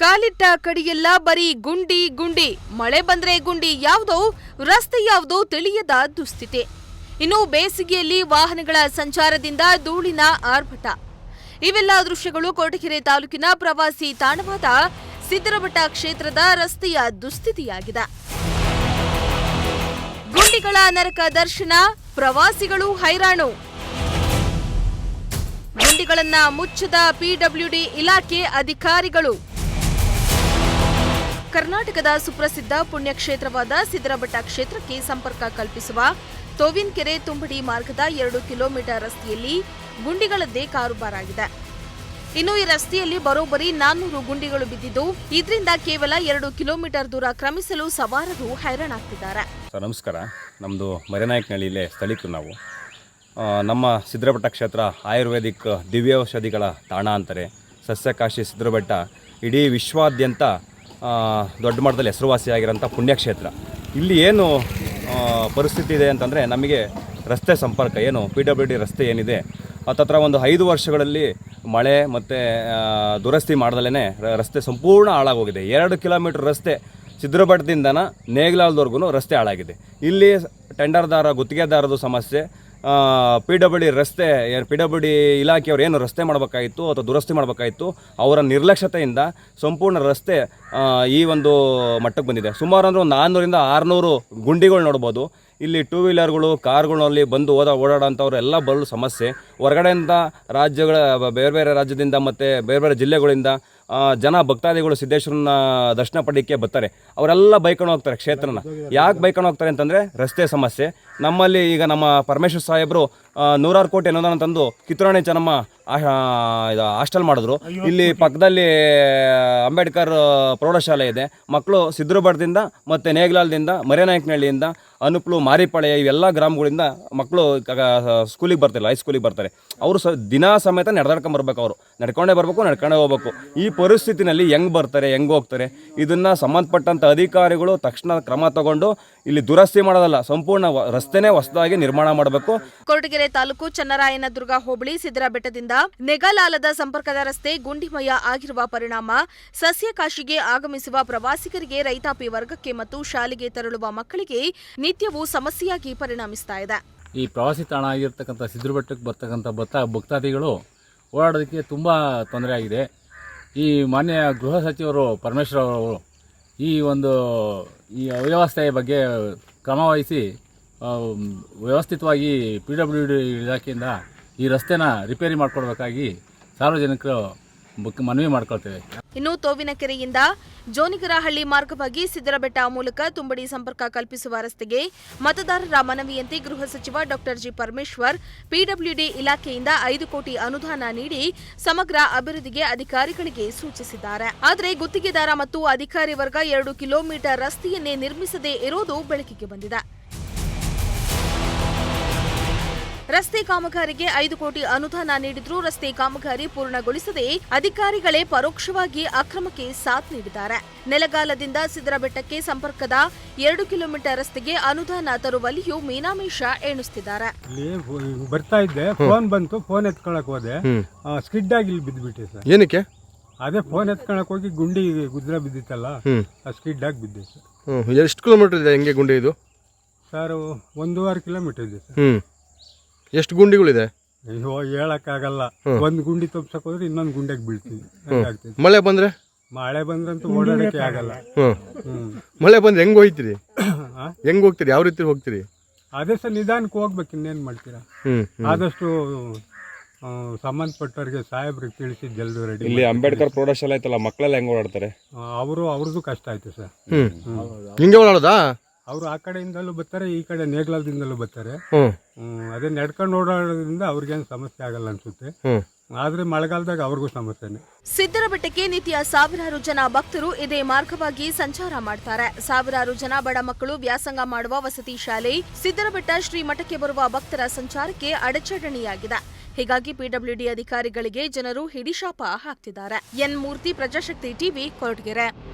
ಕಾಲಿಟ್ಟ ಕಡಿಯೆಲ್ಲ ಬರೀ ಗುಂಡಿ ಗುಂಡಿ. ಮಳೆ ಬಂದ್ರೆ ಗುಂಡಿ ಯಾವುದೋ, ರಸ್ತೆ ಯಾವುದೋ ತಿಳಿಯದ ದುಸ್ಥಿತಿ. ಇನ್ನು ಬೇಸಿಗೆಯಲ್ಲಿ ವಾಹನಗಳ ಸಂಚಾರದಿಂದ ಧೂಳಿನ ಆರ್ಭಟ. ಇವೆಲ್ಲ ದೃಶ್ಯಗಳು ಕೊರಟಗೆರೆ ತಾಲೂಕಿನ ಪ್ರವಾಸಿ ತಾಣವಾದ ಸಿದ್ದರಭಟ್ಟ ಕ್ಷೇತ್ರದ ರಸ್ತೆಯ ದುಸ್ಥಿತಿಯಾಗಿದೆ. ಗುಂಡಿಗಳ ನರಕ ದರ್ಶನ, ಪ್ರವಾಸಿಗಳು ಹೈರಾಣು. ಗುಂಡಿಗಳನ್ನ ಮುಚ್ಚದ ಪಿಡಬ್ಲ್ಯೂಡಿ ಇಲಾಖೆ ಅಧಿಕಾರಿಗಳು. ಕರ್ನಾಟಕದ ಸುಪ್ರಸಿದ್ಧ ಪುಣ್ಯಕ್ಷೇತ್ರವಾದ ಸಿದ್ದರಬೆಟ್ಟ ಕ್ಷೇತ್ರಕ್ಕೆ ಸಂಪರ್ಕ ಕಲ್ಪಿಸುವ ತೋವಿನಕೆರೆ ತುಂಬಡಿ ಮಾರ್ಗದ ಎರಡು ಕಿಲೋಮೀಟರ್ ರಸ್ತೆಯಲ್ಲಿ ಗುಂಡಿಗಳದ್ದೇ ಕಾರುಬಾರಾಗಿದೆ ಇನ್ನು ಈ ರಸ್ತೆಯಲ್ಲಿ ಬರೋಬ್ಬರಿ ನಾನ್ನೂರು ಗುಂಡಿಗಳು ಬಿದ್ದಿದ್ದು, ಇದರಿಂದ ಕೇವಲ ಎರಡು ಕಿಲೋಮೀಟರ್ ದೂರ ಕ್ರಮಿಸಲು ಸವಾರರು ಹೈರಾಣಾಗ್ತಿದ್ದಾರೆ. ನಮಸ್ಕಾರ. ನಮ್ಮದು ಮರೆನಾಯಕನಹಳ್ಳಿಲೇ ಸ್ಥಳೀಕರು ನಾವು. ನಮ್ಮ ಸಿದ್ರಬೆಟ್ಟ ಕ್ಷೇತ್ರ ಆಯುರ್ವೇದಿಕ್ ದಿವ್ಯೌಷಧಿಗಳ ತಾಣ ಅಂತಾರೆ. ಸಸ್ಯಕಾಶಿ ಸಿದ್ರಬೆಟ್ಟ ಇಡೀ ವಿಶ್ವಾದ್ಯಂತ ದೊಡ್ಡ ಮಟ್ಟದಲ್ಲಿ ಹೆಸರುವಾಸಿಯಾಗಿರೋಂಥ ಪುಣ್ಯಕ್ಷೇತ್ರ. ಇಲ್ಲಿ ಏನು ಪರಿಸ್ಥಿತಿ ಇದೆ ಅಂತಂದರೆ ನಮಗೆ ರಸ್ತೆ ಸಂಪರ್ಕ, ಏನು ಪಿ ಡಬ್ಲ್ಯೂ ಡಿ ರಸ್ತೆ ಏನಿದೆ, ಹತ್ತತ್ರ ಒಂದು ಐದು ವರ್ಷಗಳಲ್ಲಿ ಮಳೆ ಮತ್ತು ದುರಸ್ತಿ ಮಾಡ್ದಲೇ ರಸ್ತೆ ಸಂಪೂರ್ಣ ಹಾಳಾಗೋಗಿದೆ. ಎರಡು ಕಿಲೋಮೀಟ್ರ್ ರಸ್ತೆ ಸಿದ್ರಬೆಟ್ಟದಿಂದನ ನೇಗ್ಲಾಲ್ದವರೆಗೂ ರಸ್ತೆ ಹಾಳಾಗಿದೆ. ಇಲ್ಲಿ ಟೆಂಡರ್ದಾರ, ಗುತ್ತಿಗೆದಾರದು ಸಮಸ್ಯೆ ಪಿ ಡಬ್ಲ್ಯೂ ಡಿ ರಸ್ತೆ ಪಿ ಡಬ್ಲ್ಯೂ ಡಿ ಇಲಾಖೆಯವರು ಏನು ರಸ್ತೆ ಮಾಡಬೇಕಾಗಿತ್ತು ಅಥವಾ ದುರಸ್ತಿ ಮಾಡಬೇಕಾಗಿತ್ತು, ಅವರ ನಿರ್ಲಕ್ಷ್ಯತೆಯಿಂದ ಸಂಪೂರ್ಣ ರಸ್ತೆ ಈ ಒಂದು ಮಟ್ಟಕ್ಕೆ ಬಂದಿದೆ. ಸುಮಾರು ಅಂದರೆ ಒಂದು ನಾನ್ನೂರಿಂದ ಆರುನೂರು ಗುಂಡಿಗಳು ನೋಡ್ಬೋದು. ಇಲ್ಲಿ ಟೂ ವೀಲರ್ಗಳು ಕಾರ್ಗಳಲ್ಲಿ ಬಂದು ಓದ, ಓಡಾಡೋಂಥವ್ರು ಎಲ್ಲ ಬರಲು ಸಮಸ್ಯೆ. ಹೊರಗಡೆಯಿಂದ ರಾಜ್ಯಗಳ, ಬೇರೆ ಬೇರೆ ರಾಜ್ಯದಿಂದ ಮತ್ತು ಬೇರೆ ಬೇರೆ ಜಿಲ್ಲೆಗಳಿಂದ ಜನ ಭಕ್ತಾದಿಗಳು ಸಿದ್ದೇಶ್ವರನ ದರ್ಶನ ಪಡಲಿಕ್ಕೆ ಬರ್ತಾರೆ. ಅವರೆಲ್ಲ ಬೈಕೊಂಡು ಹೋಗ್ತಾರೆ ಕ್ಷೇತ್ರನ. ಯಾಕೆ ಬೈಕೊಂಡು ಹೋಗ್ತಾರೆ ಅಂತಂದರೆ ರಸ್ತೆ ಸಮಸ್ಯೆ. ನಮ್ಮಲ್ಲಿ ಈಗ ನಮ್ಮ ಪರಮೇಶ್ವರ್ ಸಾಹೇಬರು ನೂರಾರು ಕೋಟಿ ಅನುದಾನ ತಂದು ಕಿತ್ತೂರಾಣಿ ಚೆನ್ನಮ್ಮ ಹಾಸ್ಟೆಲ್ ಮಾಡಿದ್ರು. ಇಲ್ಲಿ ಪಕ್ಕದಲ್ಲಿ ಅಂಬೇಡ್ಕರ್ ಪ್ರೌಢಶಾಲೆ ಇದೆ. ಮಕ್ಕಳು ಸಿದ್ರುಬಡದಿಂದ ಮತ್ತು ನೇಗ್ಲಾಲ್ದಿಂದ ಮರೇನಾಯಕನಹಳ್ಳಿಯಿಂದ ಅನುಪ್ಲು ಮಾರಿಪಾಳ್ಯ ಇವೆಲ್ಲ ಗ್ರಾಮಗಳಿಂದ ಮಕ್ಕಳು ಸ್ಕೂಲಿಗೆ ಬರ್ತಿಲ್ಲ ಹೈಸ್ಕೂಲಿಗೆ ಬರ್ತಾರೆ. ಅವರು ಸ ದಿನ ಸಮೇತ ನಡೆದಾಡ್ಕೊಂಬರ್ಬೇಕು ಅವರು. ನಡ್ಕೊಂಡೇ ಬರಬೇಕು ನಡ್ಕೊಂಡೇ ಹೋಗ್ಬೇಕು. ಈ ಪರಿಸ್ಥಿತಿನಲ್ಲಿ ಹೆಂಗೆ ಬರ್ತಾರೆ ಹೆಂಗೆ ಹೋಗ್ತಾರೆ ಇದನ್ನು ಸಂಬಂಧಪಟ್ಟಂಥ ಅಧಿಕಾರಿಗಳು ತಕ್ಷಣ ಕ್ರಮ ತಗೊಂಡು ಇಲ್ಲಿ ದುರಸ್ತಿ ಮಾಡೋದಲ್ಲ ಸಂಪೂರ್ಣ ವ- ರಸ್ತೆನೇ ಹೊಸದಾಗಿ ನಿರ್ಮಾಣ ಮಾಡಬೇಕು. ಕೊರಟಗೆರೆ ತಾಲೂಕು ಚನ್ನರಾಯನದುರ್ಗ ಹೋಬಳಿ ಸಿದ್ದರಬೆಟ್ಟದಿಂದ ನೆಗಲಾಲದ ಸಂಪರ್ಕದ ರಸ್ತೆ ಗುಂಡಿಮಯ ಆಗಿರುವ ಪರಿಣಾಮ. ಸಸ್ಯಕಾಶಿಗೆ ಆಗಮಿಸುವ ಪ್ರವಾಸಿಗರಿಗೆ ರೈತಾಪಿ ವರ್ಗಕ್ಕೆ ಮತ್ತು ಶಾಲೆಗೆ ತೆರಳುವ ಮಕ್ಕಳಿಗೆ ನಿತ್ಯವೂ ಸಮಸ್ಯೆಯಾಗಿ ಪರಿಣಮಿಸ್ತಾ ಇದೆ. ಈ ಪ್ರವಾಸಿ ತಾಣ ಆಗಿರ್ತಕ್ಕಂಥ ಸಿದ್ರಬೆಟ್ಟಕ್ಕೆ ಬರ್ತಕ್ಕಂಥ ಭತ್ತ ಭಕ್ತಾದಿಗಳು ಓಡಾಡೋದಕ್ಕೆ ತುಂಬ ತೊಂದರೆ ಆಗಿದೆ. ಈ ಮಾನ್ಯ ಗೃಹ ಸಚಿವರು ಪರಮೇಶ್ವರ ಅವರು ಈ ಒಂದು, ಈ ಅವ್ಯವಸ್ಥೆಯ ಬಗ್ಗೆ ಕ್ರಮ ವಹಿಸಿ ವ್ಯವಸ್ಥಿತವಾಗಿ ಪಿ ಡಬ್ಲ್ಯೂ ಡಿ ಇಲಾಖೆಯಿಂದ ಈ ರಸ್ತೆನ ರಿಪೇರಿ ಮಾಡಿಕೊಡ್ಬೇಕಾಗಿ ಸಾರ್ವಜನಿಕರು ಮನವಿ ಮಾಡ್ಕೊಳ್ತೇವೆ. ಇನ್ನು ತೋವಿನಕೆರೆಯಿಂದ ಜೋನಿಗರಹಳ್ಳಿ ಮಾರ್ಗವಾಗಿ ಸಿದ್ದರಬೆಟ್ಟ ಮೂಲಕ ತುಂಬಡಿ ಸಂಪರ್ಕ ಕಲ್ಪಿಸುವ ರಸ್ತೆಗೆ ಮತದಾರರ ಮನವಿಯಂತೆ ಗೃಹ ಸಚಿವ ಡಾಕ್ಟರ್ ಜಿ ಪರಮೇಶ್ವರ್, ಪಿಡಬ್ಲ್ಯೂಡಿ ಇಲಾಖೆಯಿಂದ ಐದು ಕೋಟಿ ಅನುದಾನ ನೀಡಿ ಸಮಗ್ರ ಅಭಿವೃದ್ಧಿಗೆ ಅಧಿಕಾರಿಗಳಿಗೆ ಸೂಚಿಸಿದ್ದಾರೆ. ಆದರೆ ಗುತ್ತಿಗೆದಾರ ಮತ್ತು ಅಧಿಕಾರಿ ವರ್ಗ ಎರಡು ಕಿಲೋಮೀಟರ್ ರಸ್ತೆಯನ್ನೇ ನಿರ್ಮಿಸದೇ ಇರೋದು ಬೆಳಕಿಗೆ ಬಂದಿದೆ. ರಸ್ತೆ ಕಾಮಗಾರಿಗೆ ಐದು ಕೋಟಿ ಅನುದಾನ ನೀಡಿದ್ರೂ ರಸ್ತೆ ಕಾಮಗಾರಿ ಪೂರ್ಣಗೊಳಿಸದೆ ಅಧಿಕಾರಿಗಳೇ ಪರೋಕ್ಷವಾಗಿ ಅಕ್ರಮಕ್ಕೆ ಸಾಥ್ ನೀಡಿದ್ದಾರೆ. ನೆಲಗಾಲದಿಂದ ಸಿದ್ದರಬೆಟ್ಟಕ್ಕೆ ಸಂಪರ್ಕದ ಎರಡು ಕಿಲೋಮೀಟರ್ ರಸ್ತೆಗೆ ಅನುದಾನ ತರುವಲ್ಲಿಯೂ ಮೀನಾಮೇಷ ಎಣಿಸುತ್ತಿದ್ದಾರೆ ಬರ್ತಾ ಇದ್ದೆ ಫೋನ್ ಬಂತು ಫೋನ್ ಎತ್ಕೊಳಕ್ ಹೋದೆ. ಸ್ಕಿಡ್ ಆಗಿ ಇಲ್ಲಿ ಬಿದ್ದುಬಿಟ್ಟೆ ಸರ್. ಏನಕ್ಕೆ? ಅದೇ ಫೋನ್ ಎತ್ಕೊಳಕ್ ಹೋಗಿ ಗುಂಡಿ ಗುದ್ರ ಬಿದ್ದಿತ್ತಲ್ಲ ಹ್ಮ್. ಆ ಸ್ಕಿಡ್ ಆಗಿ ಬಿದ್ದೆ ಸರ್. ಎಷ್ಟು ಕಿಲೋಮೀಟರ್ ಇದೆ ಹೆಂಗೆ ಗುಂಡಿ ಇದು? ಸರ್ ಒಂದೂವರೆ ಕಿಲೋಮೀಟರ್ ಇದೆ ಸರ್. ಹ್ಮ್. ಎಷ್ಟು ಗುಂಡಿಗಳಿದೆ? ಅಯ್ಯೋ ಹೇಳಕ್ಕಾಗಲ್ಲ. ಒಂದ್ ಗುಂಡಿ ತಪ್ಸಕ್ ಹೋದ್ರೆ ಇನ್ನೊಂದ್ ಗುಂಡಿಗೆ ಬೀಳ್ತೀವಿ ಹಂಗಾಗ್ತದೆ ಮಳೆ ಬಂದ್ರೆ? ಮಳೆ ಬಂದ್ರಂತೂ ಓಡಾಡಕ್ಕೆ ಆಗಲ್ಲ. ಹ್ಮ್. ಮಳೆ ಬಂದ್ರೆ ಹೆಂಗ್ ಹೋಗ್ತೀರಿ ಆ? ಹೆಂಗ್ ಹೋಗ್ತೀರಿ? ಯಾವ ರೀತಿ ಹೋಗ್ತೀರಿ? ಅದೇ ಸರ್ ನಿಧಾನಕ್ಕೆ ಹೋಗ್ಬೇಕು ಇನ್ನೇನ್ ಮಾಡ್ತೀರಾ? ಹ್ಮ್ ಆದಷ್ಟು ಆ, ಸಂಬಂಧಪಟ್ಟವ್ರಿಗೆ ಸಾಹೇಬ್ರಿಗೆ ತಿಳಿಸಿ ಜಲ್ದಿ ರೆಡಿ ಇಲ್ಲಿ ಅಂಬೇಡ್ಕರ್ ಪ್ರೌಢಶಾಲೆ ಐತಲ್ಲ ಮಕ್ಕಳೆಲ್ಲ ಹೆಂಗ್ ಓಡಾಡ್ತಾರೆ? ಅವರು ಅವ್ರದ್ದು ಕಷ್ಟ ಆಯ್ತು ಸರ್. ಹ್ಮ್. ಹಿಂಗೆ ಓಡಾಡೋದಾ? ಅವರು ಆ ಕಡೆಯಿಂದಲೂ ಬರ್ತಾರೆ ಈ ಕಡೆ ನೇಗ್ಲಾಲದಿಂದಲೂ ಬರ್ತಾರೆ. ಹ್ಮ್. ಅದೇ ನಡ್ಕೊಂಡು ಓಡಾಡೋದ್ರಿಂದ ಅವ್ರಿಗೇನು ಸಮಸ್ಯೆ ಆಗಲ್ಲ ಅನ್ಸುತ್ತೆ. ಆದ್ರೆ ಮಳೆಗಾಲದಾಗ ಅವ್ರಿಗೂ ಸಮಸ್ಯೆನೆ. ಸಿದ್ದರಬೆಟ್ಟಕ್ಕೆ ನಿತ್ಯ ಸಾವಿರಾರು ಜನ ಭಕ್ತರು ಇದೇ ಮಾರ್ಗವಾಗಿ ಸಂಚಾರ ಮಾಡ್ತಾರೆ. ಸಾವಿರಾರು ಜನ ಬಡ ಮಕ್ಕಳು ವ್ಯಾಸಂಗ ಮಾಡುವ ವಸತಿ ಶಾಲೆ ಸಿದ್ದರಬೆಟ್ಟ ಶ್ರೀ ಮಠಕ್ಕೆ ಬರುವ ಭಕ್ತರ ಸಂಚಾರಕ್ಕೆ ಅಡಚಣೆಯಾಗಿದೆ. ಹೀಗಾಗಿ ಪಿಡಬ್ಲ್ಯೂಡಿ ಅಧಿಕಾರಿಗಳಿಗೆ ಜನರು ಹಿಡಿಶಾಪ ಹಾಕ್ತಿದ್ದಾರೆ. N Murthy Prajashakti TV Koratagere.